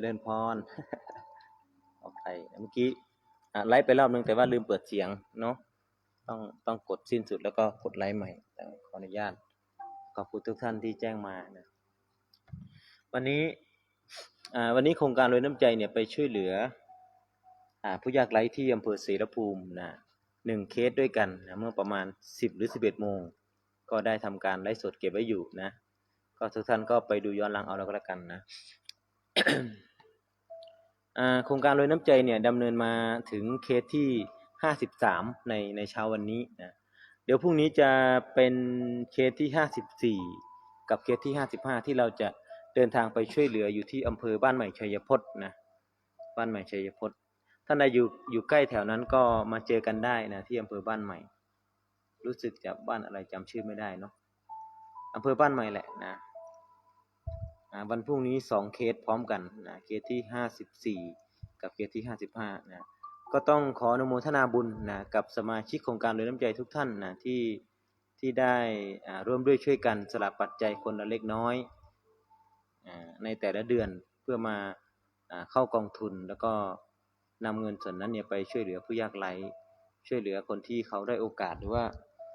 จริญพรออกไปเมื่อกี้ไลฟ์ไปรอบนึงแต่ว่าลืมเปิดเสียงเนาะต้องต้องกดสิ้นสุดแล้วก็กดไลฟ์ใหม่ขออนุญาตขอบคุณทุกท่านที่แจ้งมานะวันนี้วันนี้โครงการรวยน้ำใจเนี่ยไปช่วยเหลืออผู้ยากไร้ที่อำเภอศรีรภูมินะหนึ่งเคสด้วยกันนะเมื่อประมาณสิบหรือสิบเอ็ดโมง ก็ได้ทำการไลฟ์สดเก็บไว้อยู่นะ ก็ทุกท่านก็ไปดูย้อนหลังเอาแล้วก็แล้วกันนะ โครงการรวยน้ำใจเนี่ยดำเนินมาถึงเคสที่ห้าสิบสามในในเช้าวันนี้นะเดี๋ยวพรุ่งนี้จะเป็นเคสที่ห้าสิบสี่กับเคสที่ห้าสิบห้าที่เราจะเดินทางไปช่วยเหลืออยู่ที่อำเภอบ้านใหม่ชัยพจน์นะบ้านใหม่ชัยพจน์ท่านใดอยู่อยู่ใกล้แถวนั้นก็มาเจอกันได้นะที่อำเภอบ้านใหม่ รู้สึกจะบ้านอะไรจำชื่อไม่ได้เนาะอำเภอบ้านใหม่แหละนะ วันพรุ่งนี้สองเคสพร้อมกันนะเคสที่ห้าสิบสี่กับเคสที่ห้าสิบห้านะก็ต้องขออนุโมทนาบุญนะกับสมาชิกโครงการรวยน้ำใจทุกท่านนะที่ที่ได้อ่าร่วมด้วยช่วยกันสลับปัจจัยคนละเล็กน้อยอ่าในแต่ละเดือนเพื่อมาอ่าเข้ากองทุนแล้วก็นำเงินส่วนนั้นเนี่ยไปช่วยเหลือผู้ยากไร้ช่วยเหลือคนที่เขาได้โอกาสหรือว่า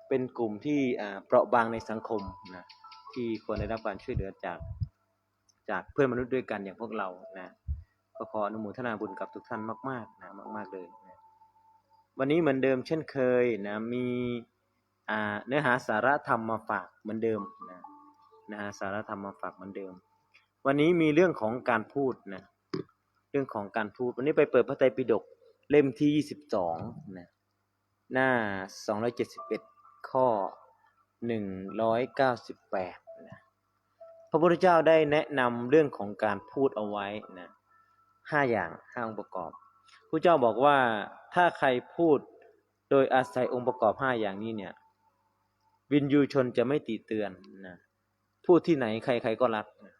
เป็นกลุ่มที่อ่าเปราะบางในสังคมนะที่ควรได้รับการช่วยเหลือจาก จากเพื่อนมนุษย์ด้วยกันอย่างพวกเรานะก็ขออนุโมทนาบุญกับทุกท่านมากๆนะมาก ๆเลยนะวันนี้เหมือนเดิมเช่นเคยนะมีอ่าเนื้อหาสาระธรรมมาฝากเหมือนเดิมนะเนื้อหาสาระธรรมมาฝากเหมือนเดิม วันนี้มีเรื่องของการพูดนะเรื่องของการพูดวันนี้ไปเปิดพระไตรปิฎกเล่มที่ยี่สิบสองนะหน้า271ข้อ198นะพ ระพุทธเจ้าได้แนะนำเรื่องของการพูดเอาไว้นะห้าอย่างห้าองค์ประกอบพระเจ้าบอกว่าถ้าใครพูดโดยอาศัยองค์ประกอบห้าอย่างนี้เนี่ย วินยูชนจะไม่ติเตือนนะพูดที่ไหนใครๆก็รักนะ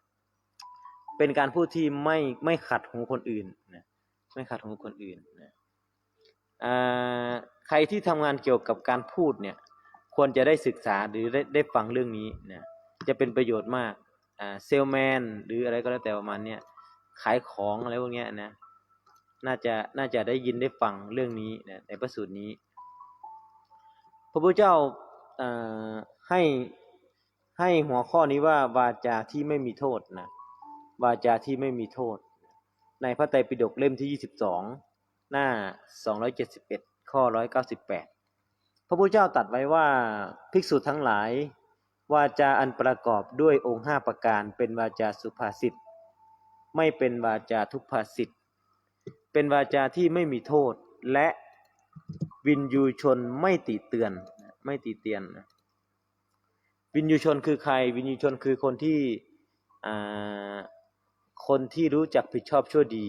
เป็นการพูดที่ไม่ไม่ขัดหูคนอื่นนะไม่ขัดหูคนอื่นนะอ่าใครที่ทำงานเกี่ยวกับการพูดเนี่ย ควรจะได้ศึกษาหรือได้ได้ฟังเรื่องนี้นะจะเป็นประโยชน์มาก เซลแมนหรืออะไรก็แล้วแต่ประมาณเนี้ยขายของอะไรพวกเนี้ยนะน่าจะน่าจะได้ยินได้ฟังเรื่องนี้นะในพระสูตรนี้ พระพุทธเจ้าให้ให้หัวข้อนี้ว่าวาจาที่ไม่มีโทษนะวาจาที่ไม่มีโทษ ในพระไตรปิฎกเล่มที่ยี่สิบสองหน้า 271 ข้อ 198 พระพุทธเจ้าตรัสไว้ว่าภิกษุทั้งหลาย วาจาอันประกอบด้วยองค์ห้าประการ เป็นวาจาสุภาษิต ไม่เป็นวาจาทุพภาษิต เป็นวาจาที่ไม่มีโทษ และวินยูชนไม่ติเตือน ไม่ติเตียนนะวินยูชนคือใคร วินยูชนคือคนที่คนที่รู้จักผิดชอบชั่วดี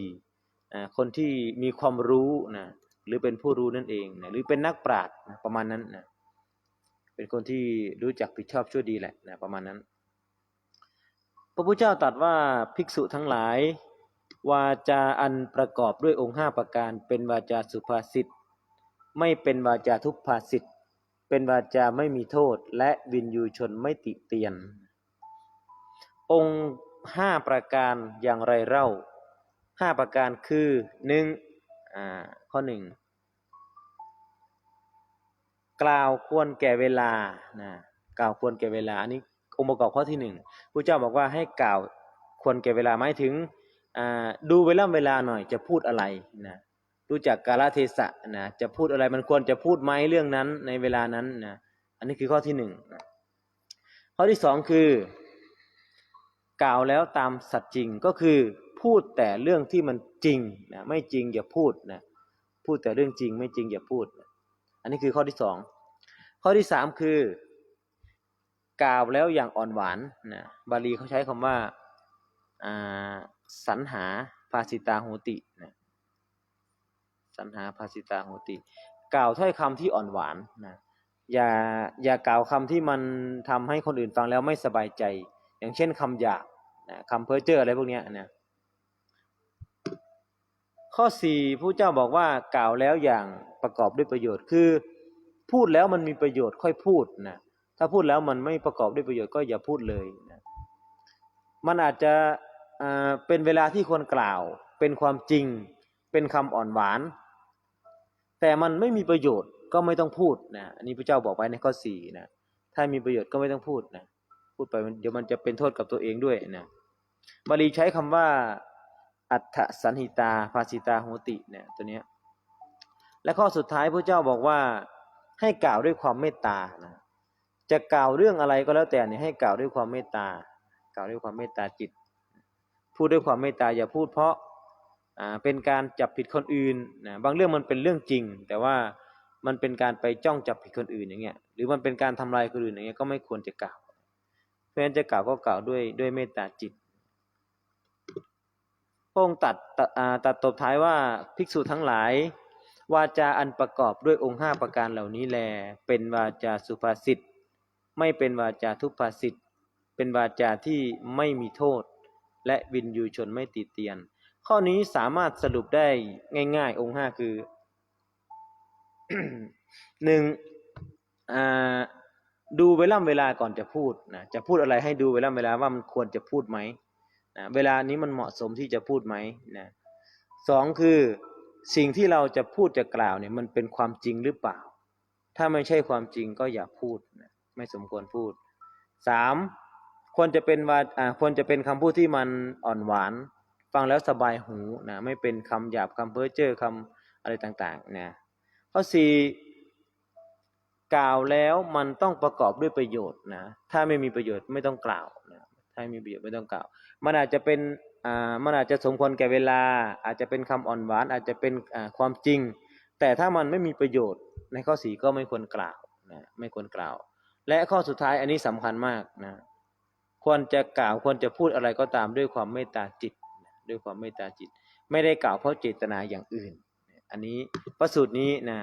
คนที่มีความรู้นะ หรือเป็นผู้รู้นั่นเองนะหรือเป็นนักปราชญ์ประมาณนั้นนะ เป็นคนที่รู้จักผิดชอบชั่วดีแหละนะประมาณนั้น พระพุทธเจ้าตรัสว่าภิกษุทั้งหลาย วาจาอันประกอบด้วยองค์ห้าประการ เป็นวาจาสุภาษิตไม่เป็นวาจาทุพภาษิตเป็นวาจาไม่มีโทษ และวินยูชนไม่ติเตียน องค์ห้าประการอย่างไรเล่าห้าประการคือหนึ่งอ่าข้อหนึ่ง กล่าวควรแก่เวลานะกล่าวควรแก่เวลาอันนี้องค์ประกอบข้อที่หนึ่งพระเจ้าบอกว่าให้กล่าวควรแก่เวลาหมายถึงดูเวลาเวลาหน่อยจะพูดอะไรนะรู้จักกาลเทศะนะจะพูดอะไรมันควรจะพูดไหมเรื่องนั้นในเวลานั้นนะอันนี้คือข้อที่หนึ่งนะข้อที่สองคือกล่าวแล้วตามสัตย์จริงก็คือพูดแต่เรื่องที่มันจริงนะไม่จริงอย่าพูดนะพูดแต่เรื่องจริงไม่จริงอย่าพูดนะ อันนี้คือข้อที่สองข้อที่สามคือกล่าวแล้วอย่างอ่อนหวานนะบาลีเขาใช้คำว่าอ่าสรรหาภาสิตาโหตินะสรรหาภาสิตาโหติ กล่าวถ้อยคำที่อ่อนหวานนะอย่าอย่ากล่าวคำที่มันทำให้คนอื่นฟังแล้วไม่สบายใจ อย่างเช่นคำหยาบนะคำเพ้อเจ้ออะไรพวกนี้นะ ข้อสี่ผู้เจ้าบอกว่ากล่าวแล้วอย่างประกอบด้วยประโยชน์คือ พูดแล้วมันมีประโยชน์ค่อยพูดนะถ้าพูดแล้วมันไม่ประกอบด้วยประโยชน์ก็อย่าพูดเลยนะมันอาจจะเป็นเวลาที่ควรกล่าว เป็นความจริง เป็นคำอ่อนหวาน แต่มันไม่มีประโยชน์ก็ไม่ต้องพูดนะอันนี้พระเจ้าบอกไว้ในข้อสี่นะถ้ามีประโยชน์ก็ไม่ต้องพูดนะพูดไปเดี๋ยวมันจะเป็นโทษกับตัวเองด้วยนะบาลีใช้คำว่า อัฏฐสันหิตาภาสิตาโหติเนี่ยตัวเนี้ยและข้อสุดท้ายพระเจ้าบอกว่าให้กล่าวด้วยความเมตตานะจะกล่าวเรื่องอะไรก็แล้วแต่เนี่ยให้กล่าวด้วยความเมตตา กล่าวด้วยความเมตตาจิต พูดด้วยความเมตตาอย่าพูดเพราะอ่าเป็นการจับผิดคนอื่นนะบางเรื่องมันเป็นเรื่องจริง แต่ว่ามันเป็นการไปจ้องจับผิดคนอื่นอย่างเงี้ยหรือมันเป็นการทำลายคนอื่นอย่างเงี้ยก็ไม่ควรจะกล่าว เพราะฉะนั้นจะกล่าวก็กล่าวด้วยด้วยเมตตาจิต พระองค์ตัดตัดตบท้ายว่าภิกษุทั้งหลาย วาจาอันประกอบด้วยองค์ห้าประการเหล่านี้แล เป็นวาจาสุภาษิตไม่เป็นวาจาทุพภาษิตเป็นวาจาที่ไม่มีโทษ และวินยูชนไม่ติเตียน ข้อนี้สามารถสรุปได้ง่าย ๆ องค์ห้าคือหนึ่งดูเวลาเวลาก่อนจะพูดนะจะพูดอะไรให้ดูเวลาเวลาว่ามันควรจะพูดไหม นะเวลานี้มันเหมาะสมที่จะพูดไหมนะสองคือสิ่งที่เราจะพูดจะกล่าวเนี่ยมันเป็นความจริงหรือเปล่า ถ้าไม่ใช่ความจริงก็อย่าพูดนะไม่สมควรพูดสามควรจะเป็นว่าอ่าควรจะเป็นคำพูดที่มันอ่อนหวาน ฟังแล้วสบายหูนะไม่เป็นคำหยาบคำเพ้อเจ้อคำอะไรต่างๆนะข้อสี่กล่าวแล้วมันต้องประกอบด้วยประโยชน์นะถ้าไม่มีประโยชน์ไม่ต้องกล่าวนะ ถ้าไม่มีประโยชน์ไม่ต้องกล่าว มันอาจจะเป็นอ่ามันอาจจะสมควรแก่เวลา อาจจะเป็นคำอ่อนหวาน อาจจะเป็นอ่าความจริง แต่ถ้ามันไม่มีประโยชน์ในข้อสี่ก็ไม่ควรกล่าวนะไม่ควรกล่าว และข้อสุดท้ายอันนี้สำคัญมากนะควรจะกล่าวควรจะพูดอะไรก็ตามด้วยความเมตตาจิตด้วยความเมตตาจิต ไม่ได้กล่าวเพราะเจตนาอย่างอื่น อันนี้พระสูตรนี้นะ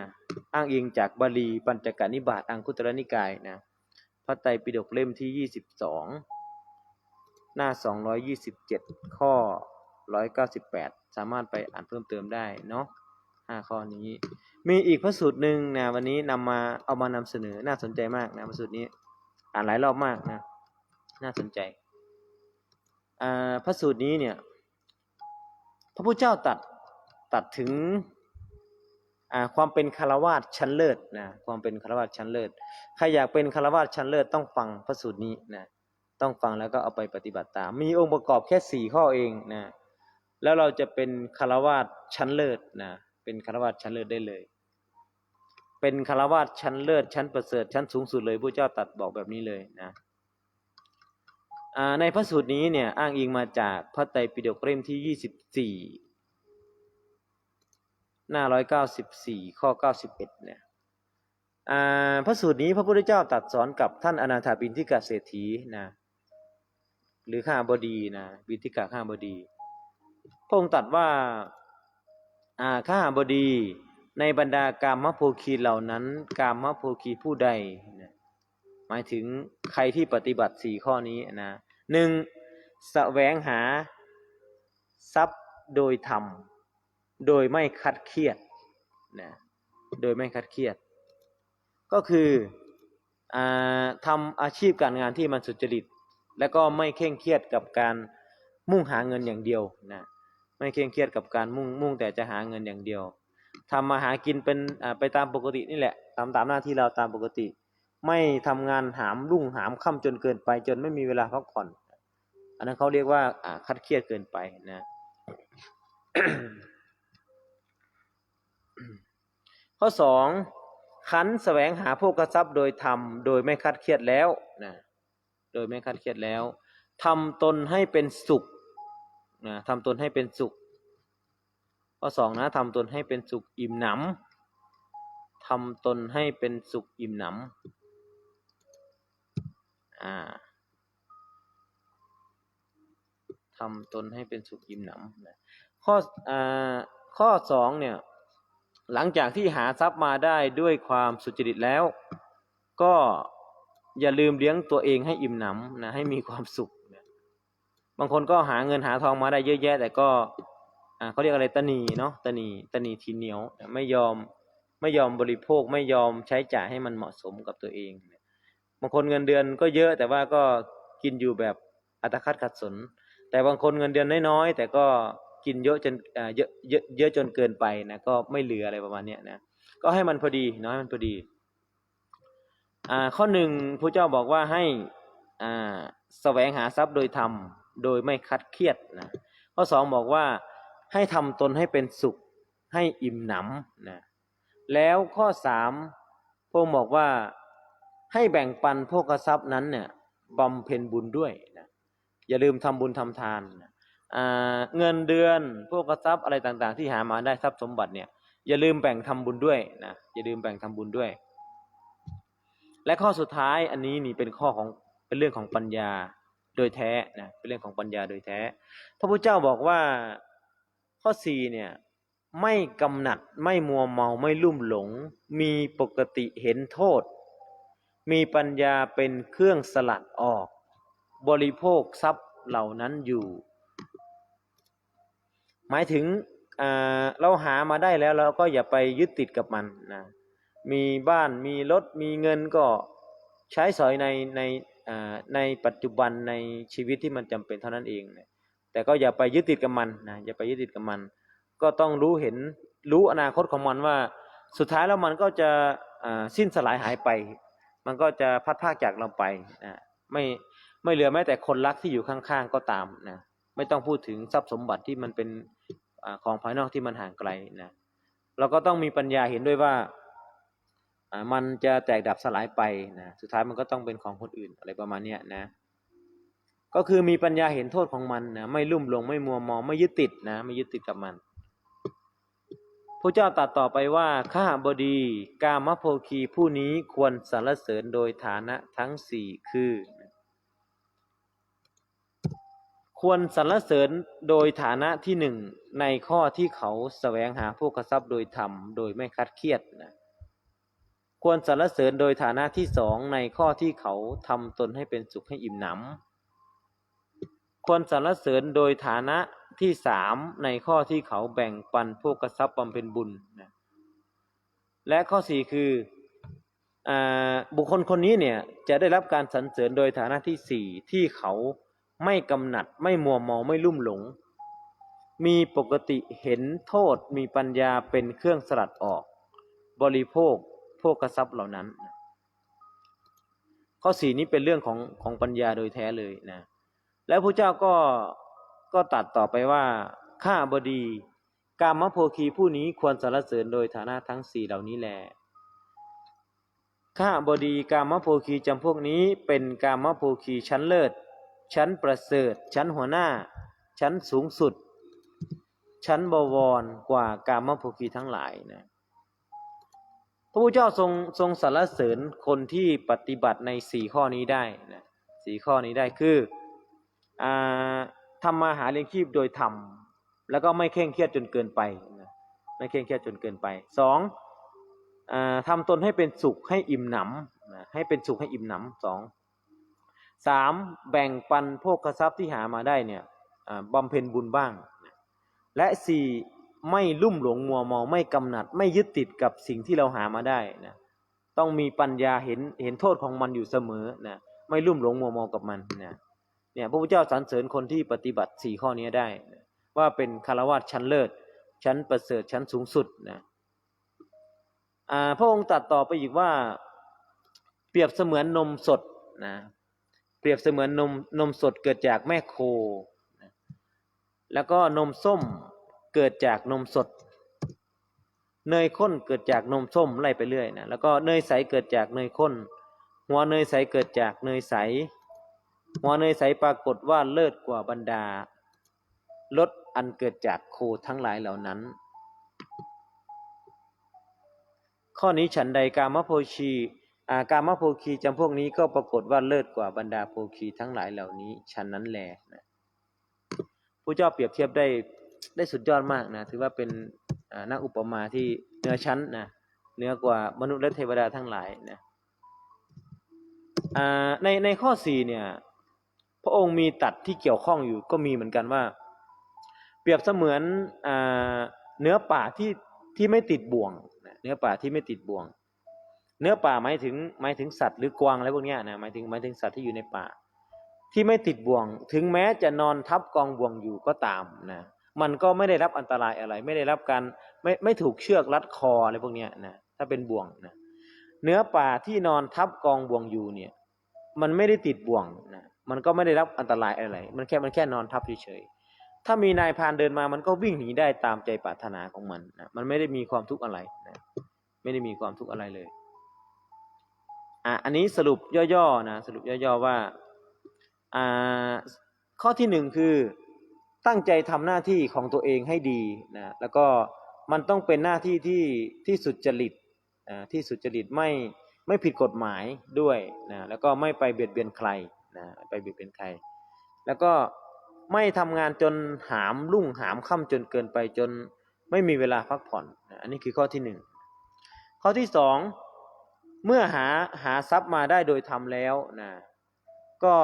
อ้างอิงจากบาลีปัญจกนิบาตอังคุตรนิกายนะพระไตรปิฎกเล่มที่ยี่สิบสอง หน้าสองร้อยยี่สิบเจ็ดข้อร้อยเก้าสิบแปดสามารถไปอ่านเพิ่มเติมได้เนาะห้าข้อนี้ มีอีกพระสูตรหนึ่งนะวันนี้นำมาเอามานำเสนอน่าสนใจมากนะพระสูตรนี้ อ่านหลายรอบมากนะน่าสนใจพระสูตรนี้เนี่ยพระพุทธเจ้าตัดตัดถึงความเป็นคารวาสชั้นเลิศนะความเป็นคารวาสชั้นเลิศใครอยากเป็นคารวาสชั้นเลิศต้องฟังพระสูตรนี้นะ ต้องฟังแล้วก็เอาไปปฏิบัติตาม มีองค์ประกอบแค่สี่ข้อเองนะ แล้วเราจะเป็นคารวาสชั้นเลิศนะ เป็นคารวาสชั้นเลิศได้เลย เป็นคารวาสชั้นเลิศชั้นประเสริฐชั้นสูงสุดเลยพระเจ้าตัดบอกแบบนี้เลยนะในพระสูตรนี้เนี่ยอ้างอิงมาจากพระไตรปิฎกเล่มที่ยี่สิบสี่หน้าร้อยเก้าสิบสี่ข้อเก้าสิบเอ็ดเนี่ยพระสูตรนี้พระพุทธเจ้าตรัสสอนกับท่านอนาถาบินทิกาเศรษฐีนะ หรือข้าบดีนะบินทิกาข้าบดี พระองค์ตรัสว่าอาข้าบดีในบรรดากามโภคีเหล่านั้นกามโภคีผู้ใดนะหมายถึงใครที่ปฏิบัติสี่ข้อนี้นะหนึ่งแสวงหาทรัพย์โดยธรรม โดยไม่คัดเครียดนะโดยไม่คัดเครียด ก็คืออาทำอาชีพการงานที่มันสุจริต และก็ไม่เคร่งเครียดกับการมุ่งหาเงินอย่างเดียวนะไม่เคร่งเครียดกับการมุ่งมุ่งแต่จะหาเงินอย่างเดียวทำมาหากินเป็นอ่าไปตามปกตินี่แหละตามตามหน้าที่เราตามปกติ ไม่ทำงานหามรุ่งหามค่ำจนเกินไป จนไม่มีเวลาพักผ่อน อันนั้นเขาเรียกว่าอ่าคัดเครียดเกินไปนะข้อสองขันแสวงหาโภกทรัพย์โดยทำโดยไม่คัดเครียดแล้วนะ โดยไม่คัดเครียดแล้วทำตนให้เป็นสุขนะทำตนให้เป็นสุข ข้อสองนะทำตนให้เป็นสุขอิ่มหนำทำตนให้เป็นสุขอิ่มหนำอ่าทำตนให้เป็นสุขอิ่มหนำนะข้ออ่าข้อสองเนี่ยหลังจากที่หาทรัพย์มาได้ด้วยความสุจริตแล้ว ก็ อย่าลืมเลี้ยงตัวเองให้อิ่มหนำนะให้มีความสุขนะบางคนก็หาเงินหาทองมาได้เยอะแยะ แต่ก็อ่าเขาเรียกอะไรตะนีเนาะตะนีตะนีทีเหนียวไม่ยอมไม่ยอมบริโภคไม่ยอมใช้จ่ายให้มันเหมาะสมกับตัวเองบางคนเงินเดือนก็เยอะแต่ว่าก็กินอยู่แบบอัตคัดขัดสน แต่บางคนเงินเดือนน้อยๆแต่ก็กินเยอะจนเยอะเยอะเยอะจนเกินไปนะก็ไม่เหลืออะไรประมาณเนี้ยนะก็ให้มันพอดีเนาะให้มันพอดี ข้อหนึ่งพระเจ้าบอกว่าให้อ่าแสวงหาทรัพย์โดยธรรมโดยไม่คัดเครียดนะข้อสองบอกว่าให้ทำตนให้เป็นสุขให้อิ่มหนำนะแล้วข้อสามพระองค์บอกว่าให้แบ่งปันโภคทรัพย์นั้นเนี่ยบำเพ็ญบุญด้วยนะอย่าลืมทำบุญทำทานนะเงินเดือนโภคทรัพย์อะไรต่างๆ ที่หามาได้ทรัพย์สมบัติเนี่ยอย่าลืมแบ่งทำบุญด้วยนะอย่าลืมแบ่งทำบุญด้วย และข้อสุดท้ายอันนี้นี่เป็นข้อของเป็นเรื่องของปัญญาโดยแท้นะเป็นเรื่องของปัญญาโดยแท้ พระพุทธเจ้าบอกว่าข้อสี่เนี่ยไม่กำหนัดไม่มัวเมาไม่ลุ่มหลง มีปกติเห็นโทษ มีปัญญาเป็นเครื่องสลัดออก บริโภคทรัพย์เหล่านั้นอยู่ หมายถึงเราหามาได้แล้วเราก็อย่าไปยึดติดกับมันนะ มีบ้านมีรถมีเงินก็ใช้สอยในในในปัจจุบันในชีวิตที่มันจำเป็นเท่านั้นเองนะแต่ก็อย่าไปยึดติดกับมันนะอย่าไปยึดติดกับมัน ก็ต้องรู้เห็นรู้อนาคตของมันว่า สุดท้ายแล้วมันก็จะสิ้นสลายหายไป มันก็จะพัดพากจากเราไปนะไม่ไม่เหลือแม้แต่คนรักที่อยู่ข้างๆก็ตามนะไม่ต้องพูดถึงทรัพย์สมบัติที่มันเป็นอของภายนอกที่มันห่างไกลนะเราก็ต้องมีปัญญาเห็นด้วยว่า มันจะแตกดับสลายไปนะสุดท้ายมันก็ต้องเป็นของคนอื่นอะไรประมาณเนี้ยนะ ก็คือมีปัญญาเห็นโทษของมันนะไม่ลุ่มหลงไม่มัวมองไม่ยึดติดนะไม่ยึดติดกับมันพระเจ้าตรัดต่อไปว่าข้าบดีกามโภคีผู้นี้ควรสรรเสริญโดยฐานะทั้งสี่คือ ควรสรรเสริญโดยฐานะที่หนึ่งในข้อที่เขาแสวงหาพวกทรัพย์โดยธรรมโดยไม่คัดเครียดนะ ควรสรรเสริญโดยฐานะที่สองในข้อที่เขาทำตนให้เป็นสุขให้อิ่มหนำควรสรรเสริญโดยฐานะที่สามในข้อที่เขาแบ่งปันพวกทรัพย์บำเพ็ญบุญนะและข้อสี่คืออบุคคลคนนี้เนี่ยจะได้รับการสรรเสริญโดยฐานะที่สี่ที่เขาไม่กำหนัดไม่มัวเมาไม่ลุ่มหลง มีปกติเห็นโทษมีปัญญาเป็นเครื่องสลัดออก บริโภค พวกทรัพย์เหล่านั้น ข้อสี่นี้เป็นเรื่องของของปัญญาโดยแท้เลยนะ แล้วพระเจ้าก็ก็ตัดต่อไปว่าข้าบดีกามโภคีผู้นี้ควรสรรเสริญโดยฐานะทั้งสี่เหล่านี้แลข้าบดีกามโภคีจำพวกนี้เป็นกามโภคีชั้นเลิศ ชั้นประเสริฐ ชั้นหัวหน้า ชั้นสูงสุด ชั้นบวรกว่ากามโภคีทั้งหลายนะ พระพุทธเจ้าทรงทรงสรรเสริญคนที่ปฏิบัติในสี่ข้อนี้ได้นะสี่ข้อนี้ได้คืออ่าทำมาหาเลี้ยงชีพโดยธรรมแล้วก็ไม่เคร่งเครียดจนเกินไปนะไม่เคร่งเครียดจนเกินไปสองอทำตนให้เป็นสุขให้อิ่มหนำนะให้เป็นสุขให้อิ่มหนำสองสามแบ่งปันโภคทรัพย์ที่หามาได้เนี่ยบำเพ็ญบุญบ้าง และสี่ ไม่ลุ่มหลงมัวเมาไม่กำหนัด ไม่ยึดติดกับสิ่งที่เราหามาได้นะต้องมีปัญญาเห็นเห็นโทษของมันอยู่เสมอนะไม่ลุ่มหลงมัวเมากับมันนะเนี่ยพระพุทธเจ้าสรรเสริญคนที่ปฏิบัติสี่ข้อนี้ได้นะว่าเป็นคารวะชั้นเลิศ ชั้นประเสริฐชั้นสูงสุดนะอ่าพระองค์ตรัดต่อไปอีกว่าเปรียบเสมือนนมสดนะเปรียบเสมือนนมนมสดเกิดจากแม่โคนะแล้วก็นมส้ม เกิดจากนมสด เนยข้นเกิดจากนมส้มไล่ไปเรื่อยนะแล้วก็เนยใสเกิดจากเนยข้น หัวเนยใสเกิดจากเนยใส หัวเนยใสปรากฏว่าเลิศกว่าบรรดารสอันเกิดจากโคทั้งหลายเหล่านั้น ข้อนี้ฉันใดกามโภชีอากามโภคีจำพวกนี้ก็ปรากฏว่าเลิศกว่าบรรดาโภคีทั้งหลายเหล่านี้ฉันนั้นแหละผู้เจ้าเปรียบเทียบได้ ได้สุดยอดมากนะถือว่าเป็นนักอุปมาที่เหนือชั้นนะเหนือกว่ามนุษย์และเทวดาทั้งหลายนะในในข้อสี่เนี่ยพระองค์มีตัดที่เกี่ยวข้องอยู่ก็มีเหมือนกันว่า เปรียบเสมือนอเนื้อป่าที่ที่ไม่ติดบ่วงนะเนื้อป่าที่ไม่ติดบ่วง เนื้อป่าหมายถึงหมายถึงสัตว์หรือกวางอะไรพวกนี้นะหมายถึงหมายถึงสัตว์ที่อยู่ในป่า ที่ไม่ติดบ่วง ถึงแม้จะนอนทับกองบ่วงอยู่ก็ตามนะ มันก็ไม่ได้รับอันตรายอะไร ไม่ได้รับการไม่ไม่ถูกเชือกรัดคออะไรพวกเนี้ยนะถ้าเป็นบ่วงนะเนื้อป่าที่นอนทับกองบ่วงอยู่เนี่ย มันไม่ได้ติดบ่วงนะมันก็ไม่ได้รับอันตรายอะไร มันแค่มันแค่นอนทับเฉยๆถ้ามีนายพานเดินมามันก็วิ่งหนีได้ตามใจปรารถนาของมันนะมันไม่ได้มีความทุกข์อะไรนะไม่ได้มีความทุกข์อะไรเลยอะอันนี้สรุปย่อๆนะสรุปย่อๆว่าอ่าข้อที่หนึ่งคือ ตั้งใจทำหน้าที่ของตัวเองให้ดีนะแล้วก็มันต้องเป็นหน้าที่ที่ที่สุจริตอ่าที่สุจริตไม่ไม่ผิดกฎหมายด้วยนะแล้วก็ไม่ไปเบียดเบียนใครนะไปเบียดเบียนใคร แล้วก็ไม่ทำงานจนหามรุ่งหามค่ำจนเกินไปจนไม่มีเวลาพักผ่อนนะอันนี้คือข้อที่หนึ่งข้อที่สองเมื่อหาหาทรัพย์มาได้โดยทำแล้วนะก็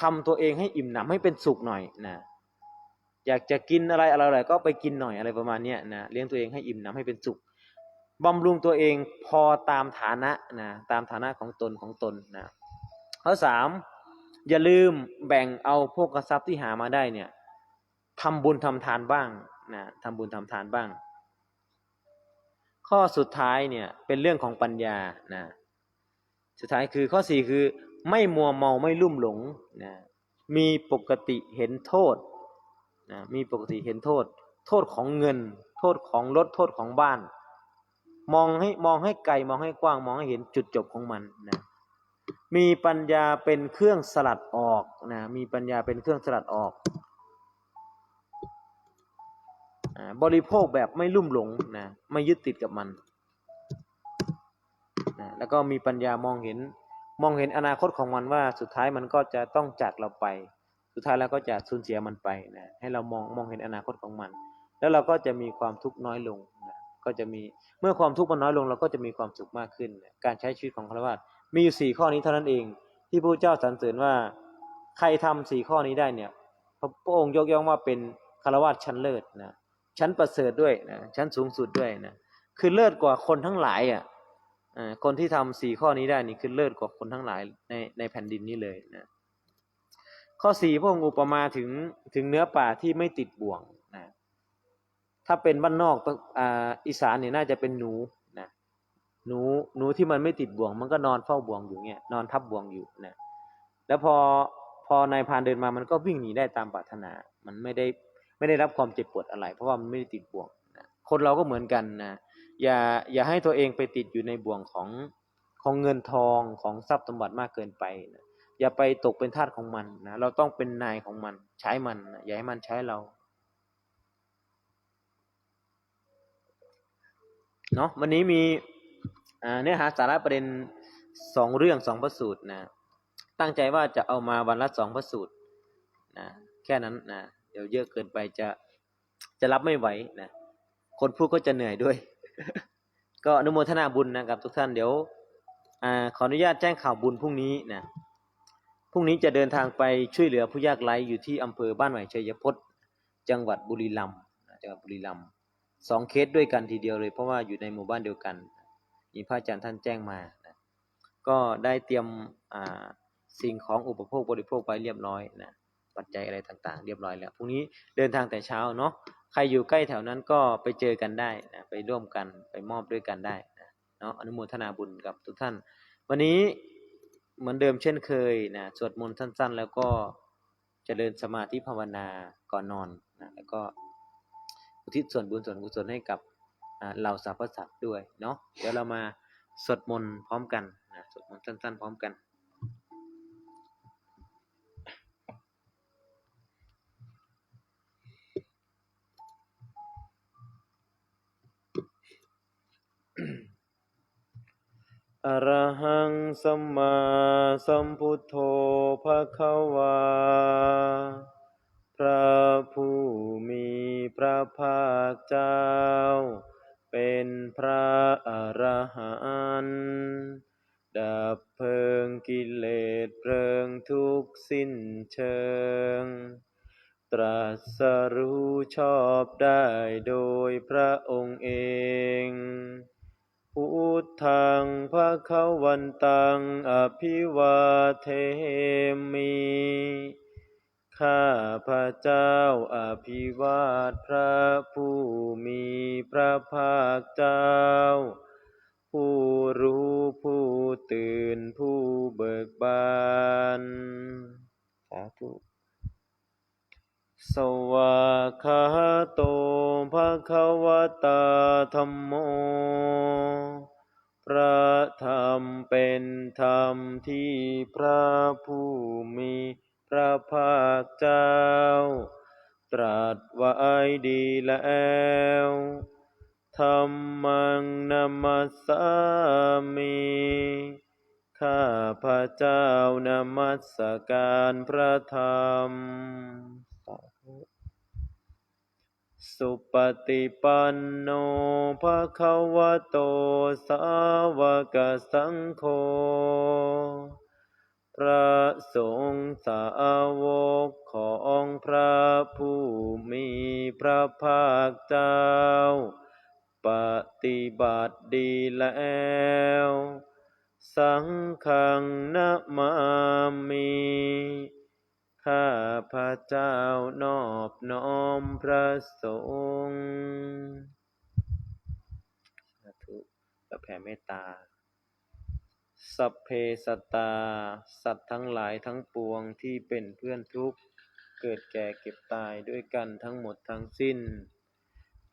ทำตัวเองให้อิ่มหนำให้เป็นสุขหน่อยนะ อยากจะกินอะไรอะไรๆก็ไปกินหน่อยอะไรประมาณนี้นะเลี้ยงตัวเองให้อิ่มหนำให้เป็นสุขบำรุงตัวเองพอตามฐานะนะตามฐานะของตนของตนนะข้อสามอย่าลืมแบ่งเอาพวกทรัพย์ที่หามาได้เนี่ยทำบุญทำทานบ้างนะทำบุญทำทานบ้าง ข้อสุดท้ายเนี่ยเป็นเรื่องของปัญญานะสุดท้ายคือข้อสี่คือไม่มัวเมาไม่ลุ่มหลงนะมีปกติเห็นโทษ นะมีปกติเห็นโทษ โทษของเงิน โทษของรถโทษของบ้าน มองให้มองให้ไกลมองให้กว้างมองให้เห็นจุดจบของมันนะมีปัญญาเป็นเครื่องสลัดออกนะมีปัญญาเป็นเครื่องสลัดออกบริโภคแบบไม่ลุ่มหลงนะไม่ยึดติดกับมันนะแล้วก็มีปัญญามองเห็นมองเห็นอนาคตของมันว่าสุดท้ายมันก็จะต้องจากเราไป สุดท้ายแล้วก็จะสูญเสียมันไปนะให้เรามองมองเห็นอนาคตของมัน แล้วเราก็จะมีความทุกข์น้อยลงนะก็จะมีเมื่อความทุกข์มันน้อยลงเราก็จะมีความสุขมากขึ้นนะการใช้ชีวิตของฆราวาสมีอยู่สี่ข้อนี้เท่านั้นเอง ที่พระเจ้าสรรเสริญว่าใครทำสี่ข้อนี้ได้เนี่ยพระพระองค์ยกย่องว่าเป็นคารวาสชั้นเลิศนะชั้นประเสริฐด้วยนะชั้นสูงสุดด้วยนะคือเลิศกว่าคนทั้งหลายอะคนที่ทำสี่ข้อนี้ได้นี่คือเลิศกว่าคนทั้งหลายในในแผ่นดินนี้เลยนะ ข้อสี่พระองค์อุปมาถึงถึงเนื้อป่าที่ไม่ติดบ่วงนะถ้าเป็นบ้านนอกอ่าอีสานเนี่ยน่าจะเป็นหนูนะหนูหนูที่มันไม่ติดบ่วง มันก็นอนเฝ้าบ่วงอยู่เงี้ยนอนทับบ่วงอยู่นะแล้วพอพอนายพานเดินมามันก็วิ่งหนีได้ตามปรารถนา มันไม่ได้ไม่ได้รับความเจ็บปวดอะไร เพราะว่ามันไม่ได้ติดบ่วงนะคนเราก็เหมือนกันนะอย่าอย่าให้ตัวเองไปติดอยู่ในบ่วงของของเงินทองของทรัพย์สมบัติมากเกินไปนะ อย่าไปตกเป็นทาสของมันนะเราต้องเป็นนายของมัน ใช้มันนะอย่าให้มันใช้เราเนาะวันนี้มีเนื้อหาสาระประเด็นสองเรื่องสองพระสูตรนะ ตั้งใจว่าจะเอามาวันละสองพระสูตรนะแค่นั้นนะเดี๋ยวเยอะเกินไปจะจะรับไม่ไหวนะคนพูดก็จะเหนื่อยด้วย ก็อนุโมทนาบุญนะครับทุกท่านเดี๋ยวอขออนุญาตแจ้งข่าวบุญพรุ่งนี้นะ พรุ่งนี้จะเดินทางไปช่วยเหลือผู้ยากไร้อยู่ที่อำเภอบ้านใหม่ชัยพจน์จังหวัดบุรีรัมย์จังหวัดบุรีรัมย์สองเคสด้วยกันทีเดียวเลย เพราะว่าอยู่ในหมู่บ้านเดียวกันมีพระอาจารย์ท่านแจ้งมา ก็ได้เตรียมสิ่งของอุปโภคบริโภคไปเรียบร้อยนะปัจจัยอะไรต่างๆ เรียบร้อยแล้วพรุ่งนี้เดินทางแต่เช้าเนาะใครอยู่ใกล้แถวนั้นก็ไปเจอกันได้นะไปร่วมกันไปมอบด้วยกันได้นะเนาะอนุโมทนาบุญกับทุกท่าน วันนี้ เหมือนเดิมเช่นเคยนะสวดมนต์สั้น ๆ แล้วก็เจริญสมาธิภาวนาก่อนนอนนะแล้วก็อุทิศส่วนบุญส่วนกุศลให้กับเหล่าสรรพสัตว์ด้วยเนาะเดี๋ยวเรามาสวดมนต์พร้อมกันนะสวดมนต์สั้น ๆ พร้อมกัน อรหังสัมมาสัมพุทโธภะคะวา พระผู้มีพระภาคเจ้า เป็นพระอรหันต์ดับเพลิงกิเลสเพลิงทุกสิ้นเชิง ตรัสรู้ชอบได้โดยพระองค์เอง พุทธังพระขาวันตังอภิวาเทมิข้าพระเจ้าอภิวาทพระผู้มีพระภาคเจ้า เจ้า ตรัสไว้ดีแล้วธรรมังนัมมัสสามิข้าพระเจ้านมัสการพระธรรม สุปฏิปันโนภะคะวะโตสาวกสังโฆ พระภาคเจ้า ปฏิบัติดีแล้ว สังฆังนะมามิข้าพระเจ้านอบน้อมพระสงฆ์สาธุและแผ่เมตตา สัพเพสตตาสัตว์ทั้งหลายทั้งปวงที่เป็นเพื่อนทุกข์ เกิดแก่เก็บตายด้วยกันทั้งหมดทั้งสิ้น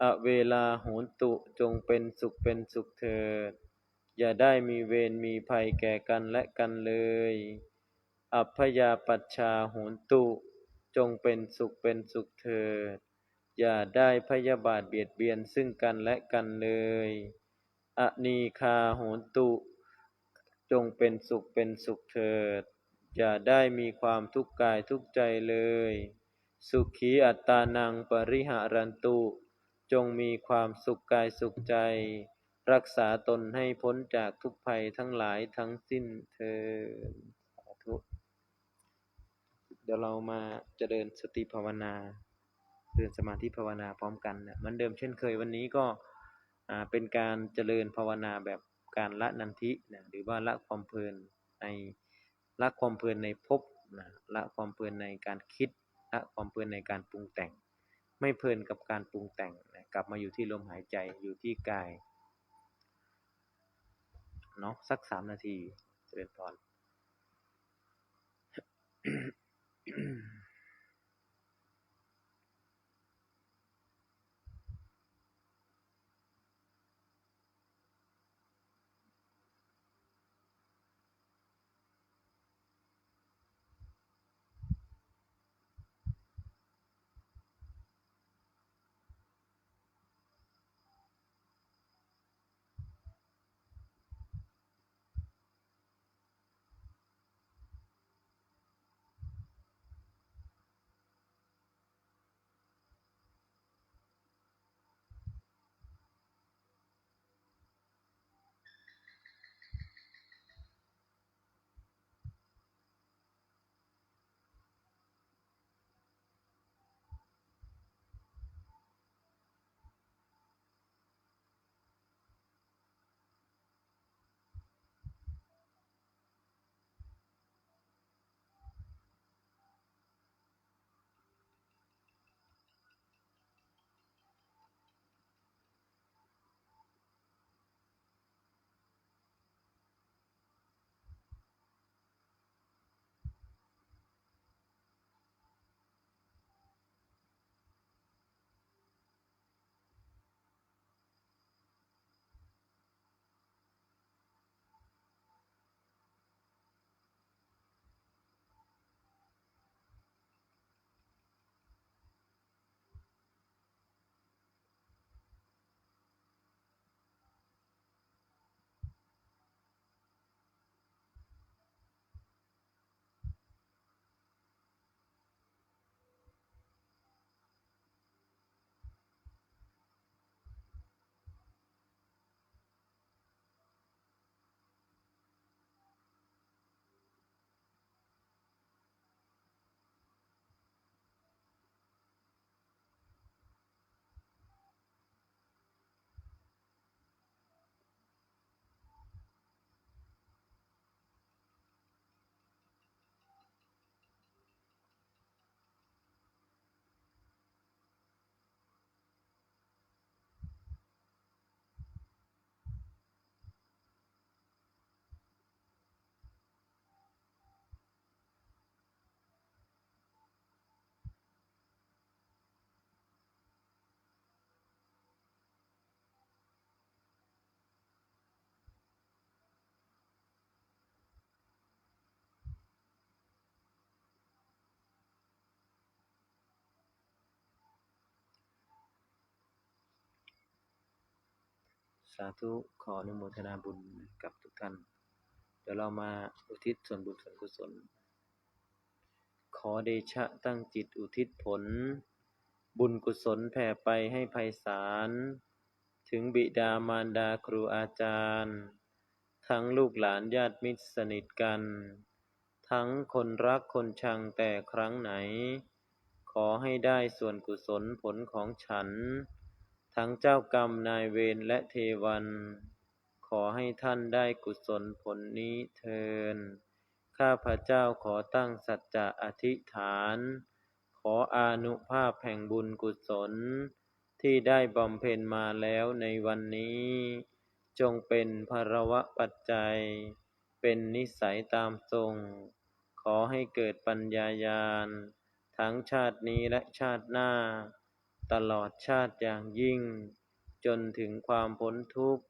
อเวลาโหนตุจงเป็นสุขเป็นสุขเถิด อย่าได้มีเวรมีภัยแก่กันและกันเลย อัพยาปัชชาโหนตุ จงเป็นสุขเป็นสุขเถิด อย่าได้พยาบาทเบียดเบียนซึ่งกันและกันเลย อนีคาโหนตุ จงเป็นสุขเป็นสุขเถิด อย่าได้มีความทุกข์กายทุกใจเลย สุขีอัตตานังปริหารันตุ จงมีความสุขกายสุขใจ รักษาตนให้พ้นจากทุกภัยทั้งหลายทั้งสิ้นเถิดสาธุเดี๋ยวเรามาเจริญสติภาวนาเจริญสมาธิภาวนาพร้อมกันนะเหมือนเดิมเช่นเคยวันนี้ก็อ่าเป็นการเจริญภาวนาแบบการละนันทินะหรือว่าละความเพลินใน ละความเพลินในภพนะละความเพลินในการคิดละความเพลินในการปรุงแต่ง ไม่เพลินกับการปรุงแต่งนะกลับมาอยู่ที่ลมหายใจอยู่ที่กายเนาะสักสามนาทีเจริญพรอ สาธุขออนุโมทนาบุญกับทุกท่าน เดี๋ยวเรามาอุทิศส่วนบุญส่วนกุศล ขอเดชะตั้งจิตอุทิศผล บุญกุศลแผ่ไปให้ไพศาล ถึงบิดามารดาครูอาจารย์ ทั้งลูกหลานญาติมิตรสนิทกัน ทั้งคนรักคนชังแต่ครั้งไหน ขอให้ได้ส่วนกุศลผลของฉัน ทั้งเจ้ากรรมนายเวรและเทวัน ขอให้ท่านได้กุศลผลนี้เทิน ข้าพระเจ้าขอตั้งสัจจะอธิษฐาน ขออานุภาพแห่งบุญกุศล ที่ได้บำเพ็ญมาแล้วในวันนี้ จงเป็นภารวะปัจจัย เป็นนิสัยตามทรง ขอให้เกิดปัญญายาณ ทั้งชาตินี้และชาติหน้า ตลอดชาติอย่างยิ่ง จนถึงความพ้นทุกข์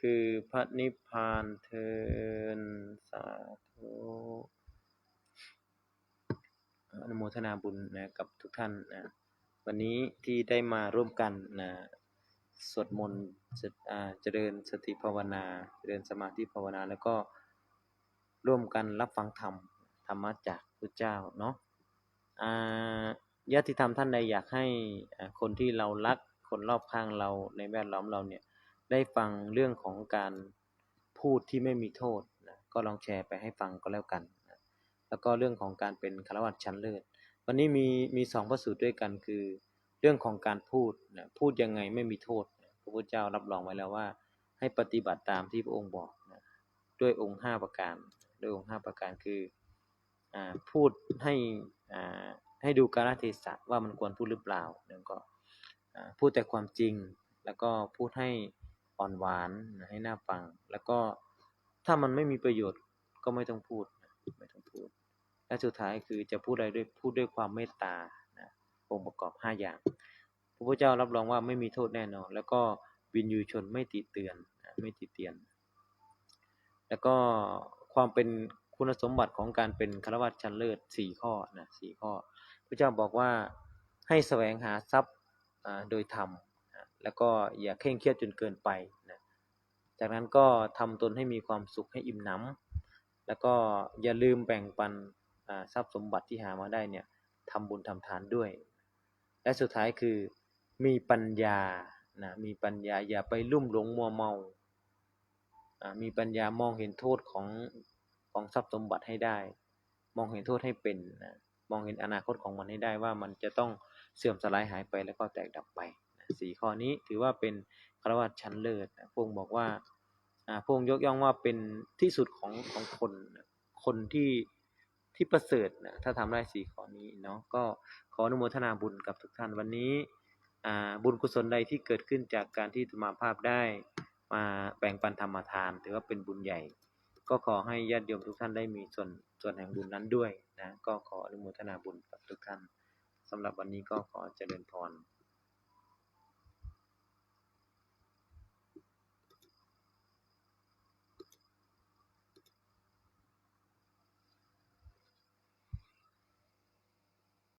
คือพระนิพพานเทินสาธุอนุโมทนาบุญนะกับทุกท่านนะวันนี้ที่ได้มาร่วมกันนะสวดมนต์เจริญสติภาวนา เจริญสมาธิภาวนาแล้วก็ร่วมกันรับฟังธรรมธรรมะจากพระเจ้าเนาะอ่า ญาติธรรมท่านใดอยากให้คนที่เรารักคนรอบข้างเราในแวดล้อมเราเนี่ยได้ฟังเรื่องของการพูดที่ไม่มีโทษนะก็ลองแชร์ไปให้ฟังก็แล้วกันนะแล้วก็เรื่องของการเป็นคารวะชั้นเลิศวันนี้มีมีสองพระสูตรด้วยกันคือ เรื่องของการพูดนะพูดยังไงไม่มีโทษนะพระพุทธเจ้ารับรองไว้แล้วว่า ให้ปฏิบัติตามที่พระองค์บอกนะด้วยองค์ห้าประการ ด้วยองค์ห้าประการคืออพูดให้อ่า ให้ดูกาลเทศะว่ามันควรพูดหรือเปล่าแล้วก็พูดแต่ความจริง แล้วก็พูดให้อ่อนหวานให้หน่าฟัง แล้วก็ถ้ามันไม่มีประโยชน์ก็ไม่ต้องพูดไม่ต้องพูด และสุดท้ายคือจะพูดอะไรด้วยพูดด้วยความเมตตานะองค์ประกอบห้าอย่าง พระพุทธเจ้ารับรองว่าไม่มีโทษแน่นอน แล้วก็วินยูชนไม่ติเตือนไม่ติเตียน แล้วก็ความเป็นคุณสมบัติของการเป็นคารวะชั้นเลิศสี่ข้อนะสี่ข้อ พระเจ้าบอกว่าให้แสวงหาทรัพย์โดยธรรมแล้วก็อย่าเคร่งเครียดจนเกินไปนะจากนั้นก็ทำตนให้มีความสุขให้อิ่มหนำแล้วก็อย่าลืมแบ่งปันทรัพย์สมบัติที่หามาได้เนี่ยทำบุญทำทานด้วย และสุดท้ายคือมีปัญญานะมีปัญญาอย่าไปลุ่มหลงมัวเมาอ่ามีปัญญามองเห็นโทษของของทรัพย์สมบัติให้ได้ มองเห็นโทษให้เป็นนะ มองเห็นอนาคตของมันให้ได้ว่ามันจะต้องเสื่อมสลายหายไปแล้วก็แตกดับไปสี่ข้อนี้ถือว่าเป็นคารวะชั้นเลิศพระองบอกว่าพระองยกย่องว่าเป็นที่สุดของของคนคนที่ที่ประเสริฐนะถ้าทำได้สี่ข้อนี้เนาะก็ขออนุโมทนาบุญกับทุกท่านวันนี้บุญกุศลใดที่เกิดขึ้นจากการที่ธรรมาภาพได้มาแบ่งปันธรรมทาน ถือว่าเป็นบุญใหญ่ ก็ขอให้ญาติโยมทุกท่านได้มีส่วน ส่วนแห่งบุญนั้นด้วยนะ ก็ขออนุโมทนาบุญกับทุกท่านสำหรับวันนี้ก็ขอเจริญพร